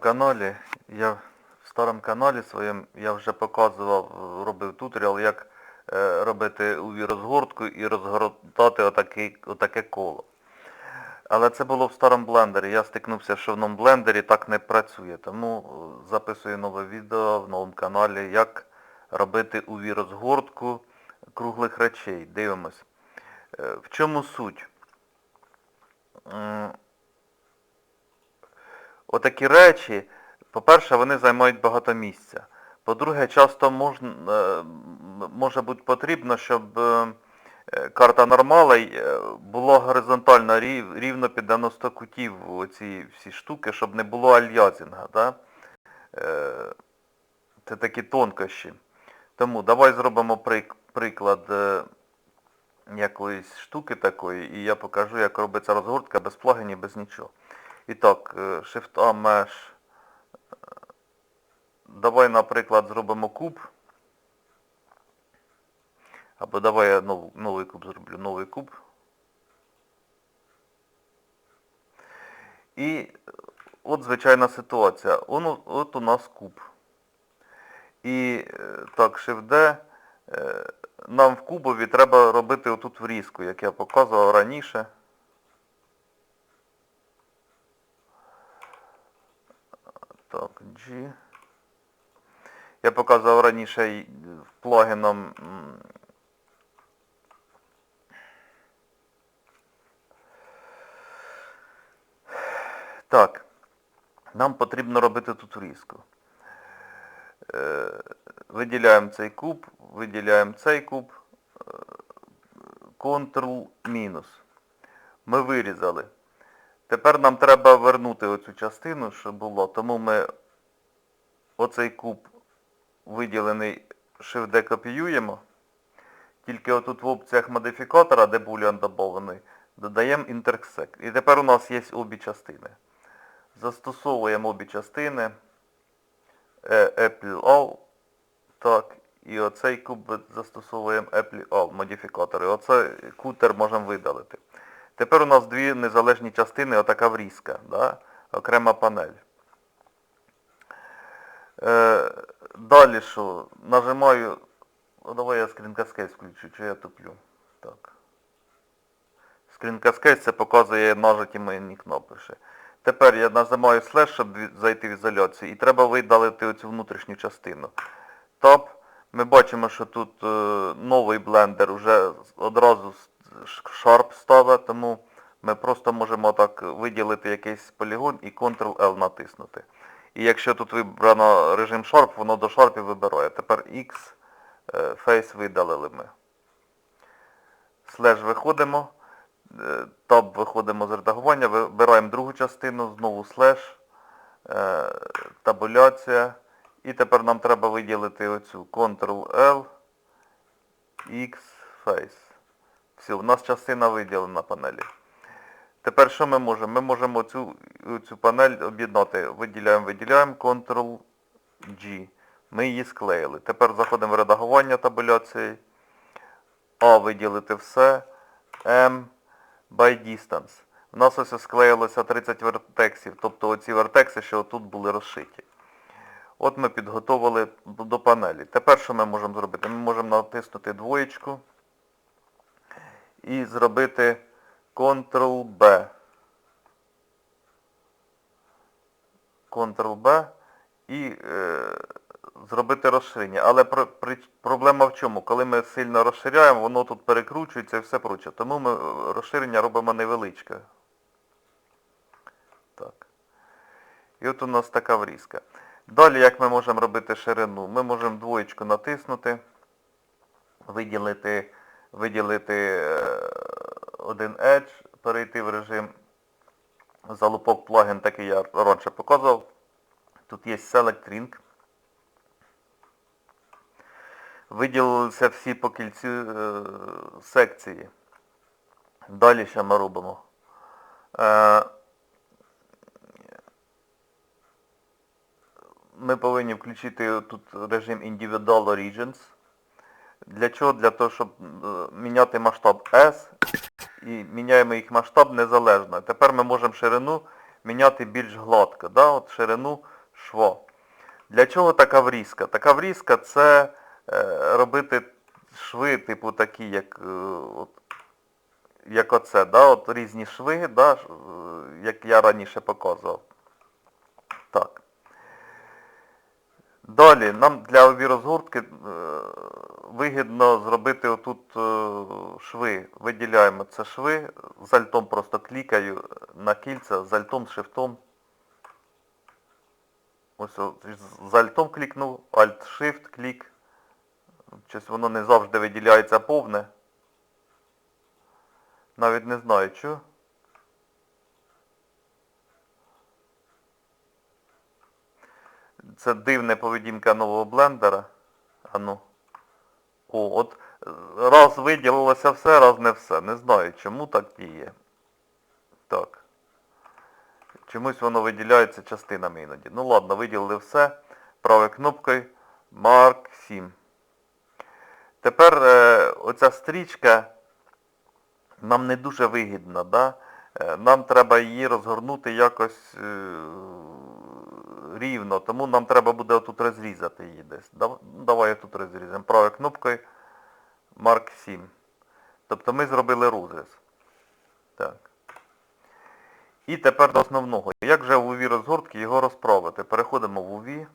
каналі, я в старому каналі своєму я вже показував, робив туторіал, як е, робити UV розгортку і розгортати отакий, отаке коло. Але це було в старому блендері. Я стикнувся, що в новому блендері так не працює. Тому е, записую нове відео в новому каналі, як робити UV розгортку круглих речей. Дивимось. Е, В чому суть? Отакі речі, по-перше, вони займають багато місця. По-друге, часто можна, е, може бути потрібно, щоб е, карта нормалей е, була горизонтально рів- рівно під 90 кутів оці всі штуки, щоб не було альязінга. Да? Це такі тонкощі. Тому давай зробимо приклад якоїсь штуки такої, і я покажу, як робиться розгортка без плагінів, без нічого. І так, е, Shift-A Mesh. Е, Давай, наприклад, зробимо куб. Або давай я нов- новий куб зроблю, новий куб. І е, от звичайна ситуація. Он, от у нас куб. І е, так, Shift-D. е, Нам в кубові треба робити отут врізку, як я показував раніше. Так, G. Я показував раніше плагіном Так, нам потрібно робити тут врізку. Е, виділяємо цей куб, виділяємо цей куб, е, Ctrl мінус. Ми вирізали. Тепер нам треба вернути оцю частину, що було, тому ми оцей куб виділений Shift-D. Тільки отут в опціях модифікатора, де boolean додаваний, додаємо intersect. І тепер у нас є обі частини. Застосовуємо обі частини. Е, Apple All. Так. І оцей куб застосовуємо Apple All модифікатори. Оцей кутер можемо видалити. Тепер у нас дві незалежні частини, отака врізка, да? окрема панель. Е, далі що? Нажимаю. О, давай я Cascade включу, чи я туплю. Так. Cascade це показує нажаті мені кнопки. Тепер я нажимаю слеш, щоб зайти в ізоляцію. І треба видалити оцю внутрішню частину. Tab. Ми бачимо, що тут е, новий блендер вже одразу Sharp ставить, тому ми просто можемо так виділити якийсь полігон і Ctrl-L натиснути. І якщо тут вибрано режим Sharp, воно до Sharp вибирає. Тепер X е, Face видалили ми. Слеш виходимо. е, Tab виходимо з редагування, вибираємо другу частину, знову слеш, е, табуляція. І тепер нам треба виділити оцю Ctrl-L, X, Face. Все, у нас частина виділена панелі. Тепер що ми можемо? Ми можемо цю, цю панель об'єднати. Виділяємо, виділяємо, Ctrl-G. Ми її склеїли. Тепер заходимо в редагування табуляції. А виділити все. M by distance. У нас ось склеїлося 30 вертексів, тобто оці вертекси, що тут були розшиті. От ми підготовили до до панелі. Тепер що ми можемо зробити? Ми можемо натиснути двоєчку і зробити Ctrl-B. Ctrl-B і е, зробити розширення. Але про, при, проблема в чому? Коли ми сильно розширяємо, воно тут перекручується і все проче. Тому ми е, розширення робимо невеличке. Так. І от у нас така врізка. Далі, як ми можемо робити ширину? Ми можемо двоєчку натиснути, виділити, виділити е, один Edge, перейти в режим залупок плагін, такий я раніше показував. Тут є Select Ring. Виділилися всі по кільцю е, секції. Далі що ми робимо? Е, ми повинні включити тут режим Individual Origins. Для чого? Для того, щоб е, міняти масштаб S і міняємо їх масштаб незалежно. Тепер ми можемо ширину міняти більш гладко, да? от ширину шва. Для чого така врізка? Така врізка це е, робити шви, типу такі, як, е, от, як оце, да? от різні шви, да? як я раніше показував. Так. Далі, нам для ові розгортки е, вигідно зробити отут е, шви. Виділяємо це шви, з альтом просто клікаю на кільця, з альтом, шифтом. Ось з альтом клікнув, Alt-Shift, клік. Щось воно не завжди виділяється повне. Навіть не знаю чого. Це дивна поведінка нового блендера. Ану. О, от е, раз виділилося все, раз не все. Не знаю, чому так діє. Так. Чомусь воно виділяється частинами іноді. Ну ладно, виділили все. Правою кнопкою Mark 7. Тепер е, оця стрічка нам не дуже вигідна, да? Е, Нам треба її розгорнути якось е, рівно, тому нам треба буде отут розрізати її десь. Дав- Давай тут розрізаємо. Правою кнопкою Mark 7. Тобто ми зробили розріз. Так. І тепер до основного. Як же в UV розгортки його розправити? Переходимо в UV.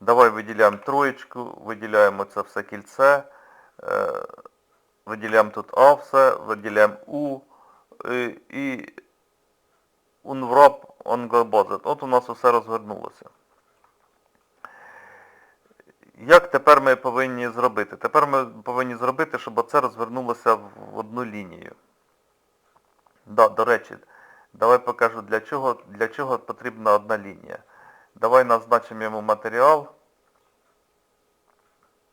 Давай виділяємо троєчку, виділяємо це все кільце. Е, виділяємо тут А все, виділяємо У е, і Unwrap on От у нас усе розгорнулося. Як тепер ми повинні зробити? Тепер ми повинні зробити, щоб оце розвернулося в одну лінію. Да, до речі, давай покажу для чого, для чого потрібна одна лінія. Давай назначимо йому матеріал.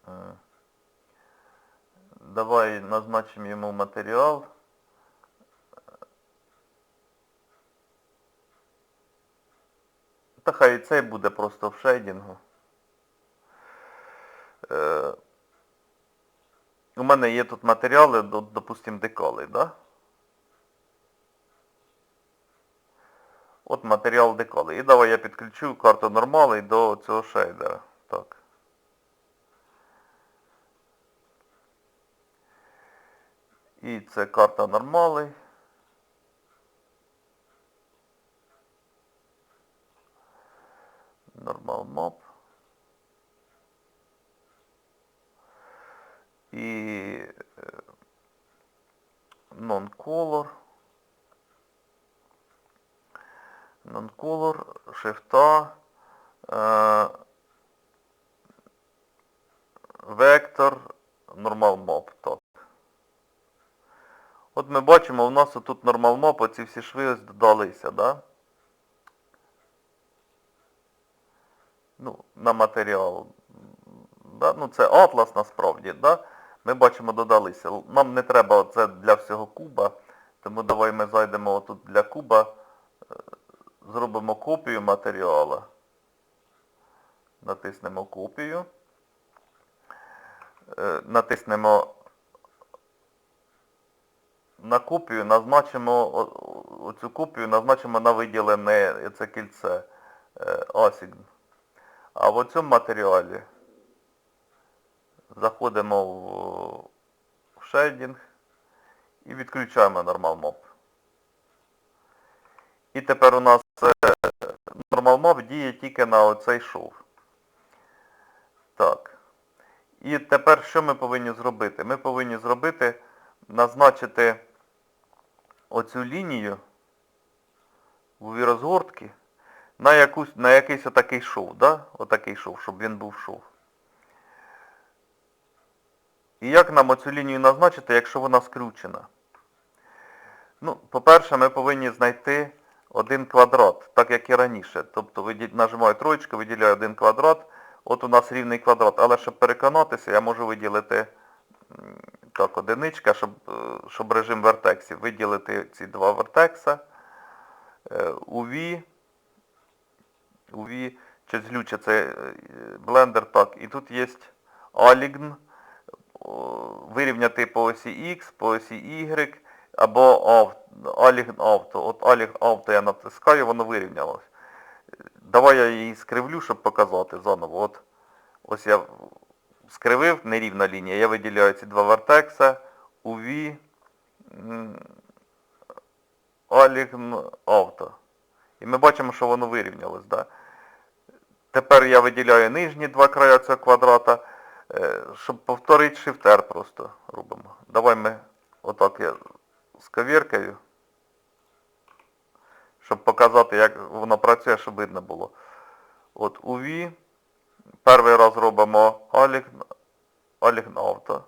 Е, Давай назначимо йому матеріал. Та хай цей буде просто в шейдінгу. Е, у мене є тут матеріали, до- допустим, деколи, да? От матеріал деколи. І давай я підключу карту нормали до цього шейдера. Так. І це карта нормали. Нормал моп. І е, non-color. Non-color, шифта, е, вектор. Так. От ми бачимо, у нас тут моп, оці всі шви ось додалися, да? Ну, на матеріал. Да? Ну, це атлас насправді, да? Ми бачимо, додалися. Нам не треба це для всього куба, тому давай ми зайдемо отут для куба, е, зробимо копію матеріалу. Натиснемо копію. Е, Натиснемо на копію, назначимо оцю копію, назначимо на виділене це кільце е, Assign. А в цьому матеріалі заходимо в, шейдінг і відключаємо Normal Map. І тепер у нас е, Normal Map діє тільки на оцей шов. Так. І тепер що ми повинні зробити? Ми повинні зробити, назначити оцю лінію в розгортки на, якусь, на якийсь отакий шов, да? Отакий шов, щоб він був шов. І як нам оцю лінію назначити, якщо вона скручена? Ну, по-перше, ми повинні знайти один квадрат, так як і раніше. Тобто нажимаю троєчку, виділяю один квадрат. От у нас рівний квадрат. Але щоб переконатися, я можу виділити так, одиничка, щоб, е, щоб режим вертексів. Виділити ці два вертекса. Е, UV, UV, чи злюче це е, блендер, так. І тут є Align, вирівняти по осі X, по осі Y, або ав- Auto. От Allig Auto я натискаю, воно вирівнялось. Давай я її скривлю, щоб показати заново. От ось я скривив нерівна лінія, я виділяю ці два вертекса, UV, м, Allig Auto. І ми бачимо, що воно вирівнялось. Да? Тепер я виділяю нижні два края цього квадрата, е, щоб повторити Shift R просто робимо. Давай ми отак я сковіркаю, щоб показати, як воно працює, щоб видно було. От UV. Перший раз робимо Allig Auto.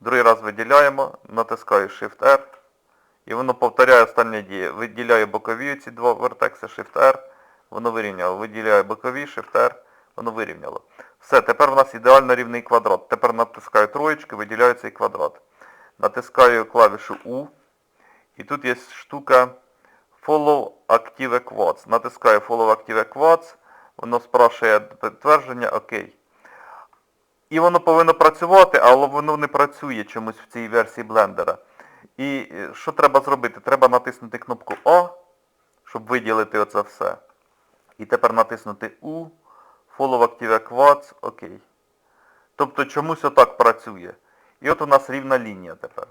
Другий раз виділяємо, натискаю Shift R. І воно повторяє останнє діє. Виділяю бокові ці два вертекси Shift R, воно вирівняло. Виділяю бокові R, воно вирівняло. Все, тепер у нас ідеально рівний квадрат. Тепер натискаю троєчки, виділяю цей квадрат. Натискаю клавішу U. І тут є штука Follow Active Quads. Натискаю Follow Active Quads. Воно спрашує підтвердження, окей. І воно повинно працювати, але воно не працює чомусь в цій версії блендера. І е, що треба зробити? Треба натиснути кнопку А, щоб виділити оце все. І тепер натиснути U, Follow Active Quads, окей. Тобто чомусь отак працює. І от у нас рівна лінія тепер.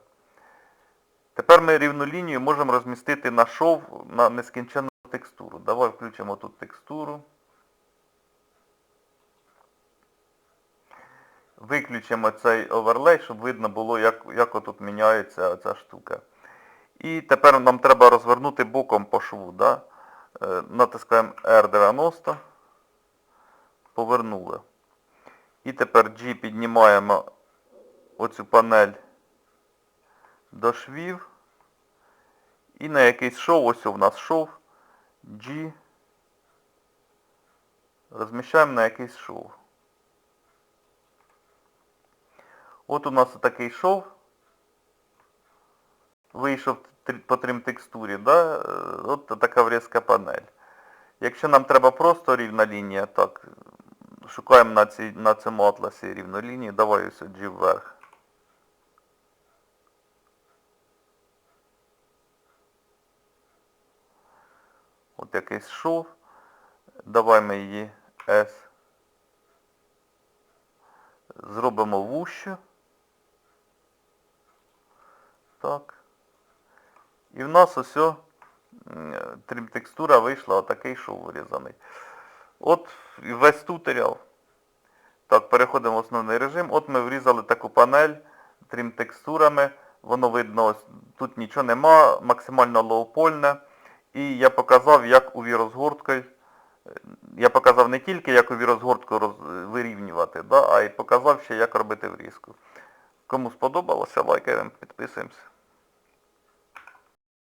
Тепер ми рівну лінію можемо розмістити на шов на нескінченну текстуру. Давай включимо тут текстуру. Виключимо цей оверлей, щоб видно було, як, як отут міняється ця штука. І тепер нам треба розвернути боком по шву. Да? Е, Натискаємо R90. Повернули. І тепер G піднімаємо оцю панель до швів. І на якийсь шов, ось у нас шов, G. Розміщаємо на якийсь шов. От у нас такий шов. Вийшов по трим текстурі, да? е, от така врізка панель. Якщо нам треба просто рівна лінія, так, шукаємо на, цій, на цьому атласі рівну лінію, давай ось G вверх. От якийсь шов. Давай ми її S. Зробимо вущу. Так. І в нас ось о, вийшла, отакий шов вирізаний. От весь туторіал. Так, переходимо в основний режим. От ми врізали таку панель трим-текстурами. Воно видно, ось тут нічого нема, максимально лоупольне. І я показав, як UV розгорткою. е, Я показав не тільки, як UV розгортку роз... вирівнювати, да, а й показав ще, як робити врізку. Кому сподобалося, лайкаємо, підписуємося.